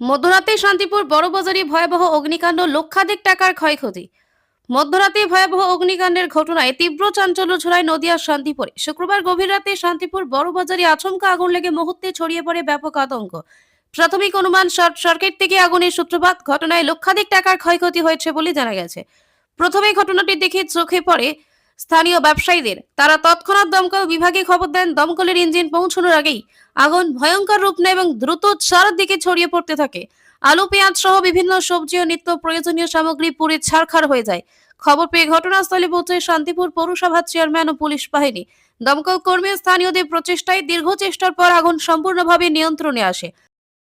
মধ্যরাতে শান্তিপুর বড়বাজারে ভয়াবহ অগ্নিকাণ্ড, লক্ষাধিক টাকার ক্ষয়ক্ষতি। মধ্যরাতে ভয়াবহ অগ্নিকাণ্ডের ঘটনায় তীব্র চাঞ্চল্য ছড়ায় নদিয়ার শান্তিপুরে। শুক্রবার গভীর রাতে শান্তিপুর বড়বাজারে আচমকা আগুন লেগে মুহূর্তে ছড়িয়ে পড়ে ব্যাপক আতঙ্ক। প্রাথমিক অনুমান, শর্ট সার্কিট থেকে আগুনের সূত্রপাত, ঘটনায় লক্ষাধিক টাকার ক্ষয়ক্ষতি হয়েছে বলে জানা গেছে। প্রথমে ঘটনাটি দেখে চোখে পড়ে স্থানীয় ব্যবসায়ীদের। তারা তৎক্ষণাৎ দমকল বিভাগে খবর দেন, দমকলের ইঞ্জিন পৌঁছানোর আগেই আগুন ভয়ঙ্কর রূপ নেয় এবং দ্রুত চারদিকে ছড়িয়ে পড়তে থাকে। আলু, পেঁয়াজ সহ বিভিন্ন সবজি ও নিত্য প্রয়োজনীয় সামগ্রী পুড়ে ছারখার হয়ে যায়। খবর পেয়ে ঘটনাস্থলে পৌঁছে শান্তিপুর পৌরসভার চেয়ারম্যান ও পুলিশ বাহিনী। দমকল কর্মী স্থানীয়দের প্রচেষ্টায় দীর্ঘ চেষ্টার পর আগুন সম্পূর্ণভাবে নিয়ন্ত্রণে আসে।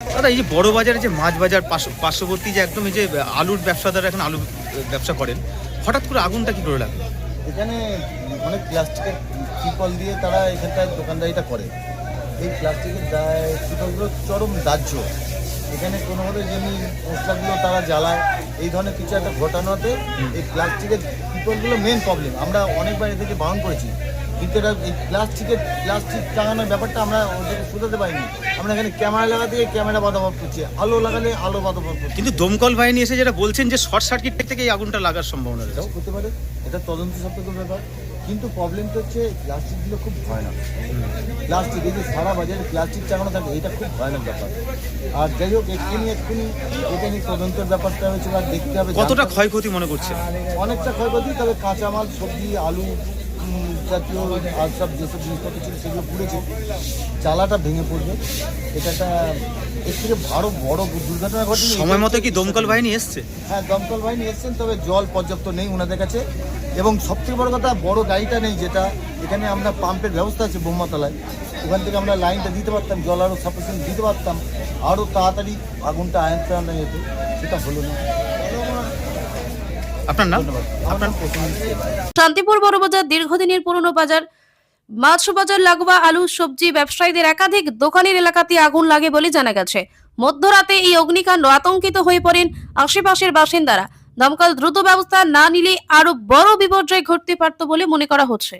দাদা, এই যে বড় বাজারে যে মাছ বাজার পার্শ্ববর্তী যে একদম এই যে, আলুর ব্যবসাদার এখন আলু ব্যবসা করেন, হঠাৎ করে আগুনটা কি করে লাগল? এখানে অনেক প্লাস্টিকের ত্রিপল দিয়ে তারা এখানকার দোকানদারিটা করে। এই প্লাস্টিকের ত্রিপলগুলো চরম দাহ্য। এখানে কোনোভাবে যেমনি মশলাগুলো তারা জ্বালায়। এই ধরনের কিছু একটা ঘটানোতে এই প্লাস্টিকের ত্রিপলগুলো মেন প্রবলেম আমরা অনেকবার এদেরকে বারণ করেছি। কিন্তু এটা প্লাস্টিকের প্লাস্টিক টাঙানোর ব্যাপারটা আমরা ওদেরকে শুধাতে পারিনি। আমরা এখানে ক্যামেরা লাগাতে গিয়ে ক্যামেরা বাধাবাদ করছি। আলো লাগালে আলো বাধাবাদ করছি। কিন্তু দমকল বাহিনী এসে যেটা বলছেন যে শর্ট সার্কিট থেকে এই আগুনটা লাগার সম্ভাবনা এটাও হতে পারে। এটা তদন্ত সাপেক্ষ ব্যাপার। কিন্তু প্রবলেমটা হচ্ছে প্লাস্টিকগুলো খুব ভয়ানক। প্লাস্টিক এই যে সারা বাজারে প্লাস্টিক চালানো থাকে এটা খুব ভয়ানক ব্যাপার। আর যাই হোক এক্ষুনি এক্ষুনি এটা নিয়ে তদন্তের ব্যাপারটা হচ্ছে আর দেখতে হবে। কতটা ক্ষয়ক্ষতি মনে করছেন? অনেকটা ক্ষয়ক্ষতি তবে কাঁচামাল সবজি আলু জাতীয় আর সব যেসব জিনিসপত্র ছিল সেগুলো পুড়েছে চালাটা ভেঙে পড়বে। এটা একটা এর থেকে আরও বড় দুর্ঘটনা ঘটেনি। সময় মতো কি দমকল বাহিনী এসছে? হ্যাঁ দমকল বাহিনী এসছেন তবে জল পর্যাপ্ত নেই ওনাদের কাছে। এবং সবথেকে বড় কথা বড় গাড়িটা নেই যেটা এখানে আমরা পাম্পের ব্যবস্থা আছে বোমাতলায় ওখান থেকে আমরা লাইনটা দিতে পারতাম জল আরও সাফিসিয়েন্ট দিতে পারতাম। আরও তাড়াতাড়ি আগুনটা আয়ত্তে আনা যেত সেটা হলো না। শান্তিপুর বড় বাজার। দীর্ঘদিনের পুরনো বাজার মাছ বাজার লাগোয়া আলু সবজি ব্যবসায়ীদের একাধিক দোকানের এলাকাতে আগুন লাগে বলে জানা গেছে। মধ্যরাতে এই অগ্নিকাণ্ড আতঙ্কিত হয়ে পড়েন আশেপাশের বাসিন্দারা। দমকল দ্রুত ব্যবস্থা না নিলে আরও বড় বিপর্যয় ঘটতে পারত বলে মনে করা হচ্ছে।